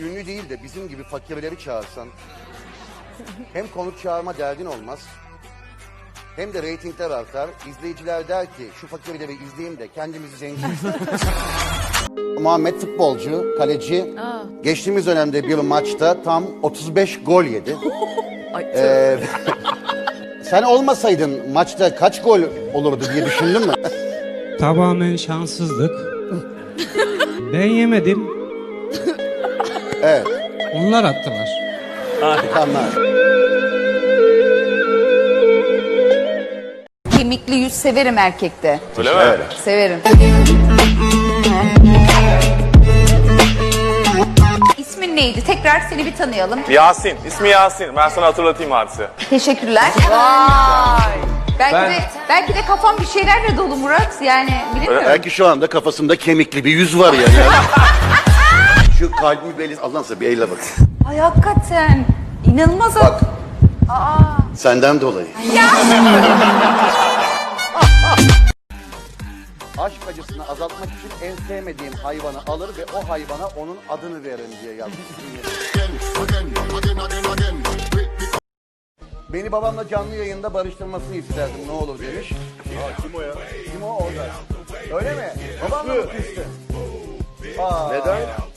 ünlü değil de bizim gibi fakirleri çağırsan hem konuk çağırma derdin olmaz hem de reytingler artar. İzleyiciler der ki şu fakirleri izleyeyim de kendimizi zengin Muhammed futbolcu, kaleci. Geçtiğimiz dönemde bir maçta tam 35 gol yedi. Ee, sen olmasaydın maçta kaç gol olurdu diye düşündün mü? Tamamen şanssızlık. ben yemedim. Evet, Onlar attılar. mükemmel. Kemikli yüz severim erkekte. Öyle mi? Evet. Severim. İsmin neydi? Tekrar seni bir tanıyalım. Yasin. İsmi Yasin. Ben sana hatırlatayım hadise. Teşekkürler. Vay. Belki Ben- de belki de kafam bir şeylerle dolu Murat. Yani bilemiyorum. Belki şu anda kafasında kemikli bir yüz var yani. Şu kalbimi beliz Allah'ınsa bir eyle bak. Ay hakikaten. İnanılmaz. Bak. Senden dolayı. Aşk acısını azaltmak için en sevmediğim hayvanı alır ve o hayvana onun adını veririm diye yazmış. Beni babamla canlı yayında barıştırmasını isterdim ne olur demiş. kim o ya? Kim o orada? Öyle mi? Babamla mı küstü? Aa. Neden?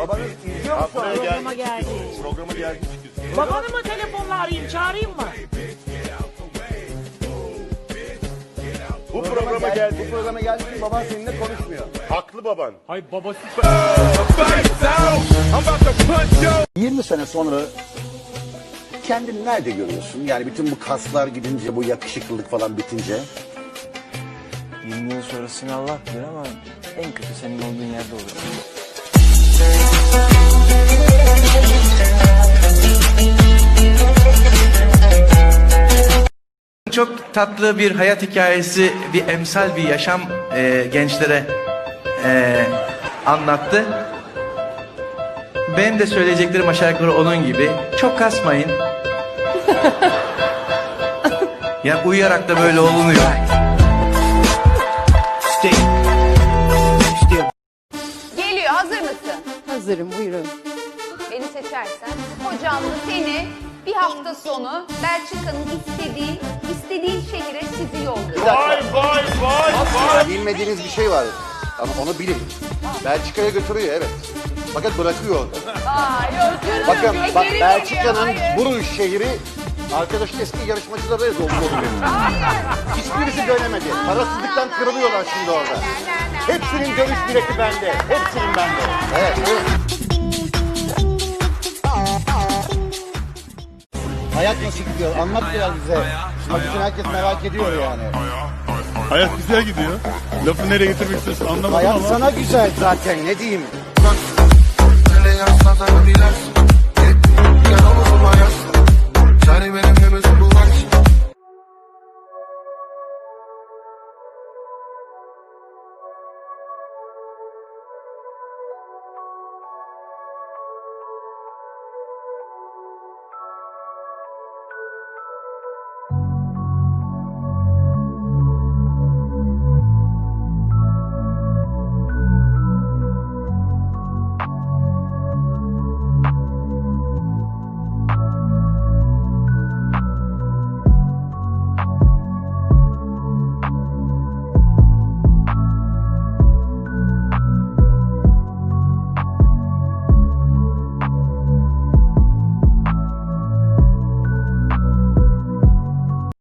Babanız izliyor mu şu an? Programa geldi. Programa geldik. Babanı mı telefonla arayayım, çağırayım mı? Bu programa Gel- geldik. Bu programa geldiği için baban seninle konuşmuyor. Haklı baban. Ay babası 20 sene sonra kendini nerede görüyorsun? Yani bütün bu kaslar gidince, bu yakışıklılık falan bitince. 20 yıl sonrasını Allah bilir ama en kötü senin olduğun yerde olur. Tatlı bir hayat hikayesi, bir emsal bir yaşam e, gençlere e, anlattı. Benim de söyleyeceklerim aşağı yukarı onun gibi. Çok kasmayın. ya uyuyarak da böyle olunuyor. Geliyor. Hazır mısın? Hazırım buyurun. Beni seçersen hocamla seni bir hafta sonu Belçika'nın istediği istediği şehre sizi yolluyor. Vay vay vay vay. Bilmediğiniz bir şey var ama onu bilin. Belçika'ya götürüyor evet. Fakat bırakıyor orada. Aa, yok canım. Bakın Ya bak geri Belçika'nın geliyor, hayır. Bruges şehri arkadaş eski yarışmacıları da dolu. Hiçbirisi dönemedi. Parasızlıktan kırılıyorlar şimdi orada. Hepsinin dönüş bileti bende. Hepsinin bende. Evet. evet. Hayat nasıl gidiyor? Anlat biraz bize. Bak bütün herkes merak ediyor yani. Hayat güzel gidiyor. Lafı nereye getirmek istiyorsun anlamadım Hayat ama. sana güzel zaten ne diyeyim. Hele yazsa da bilersin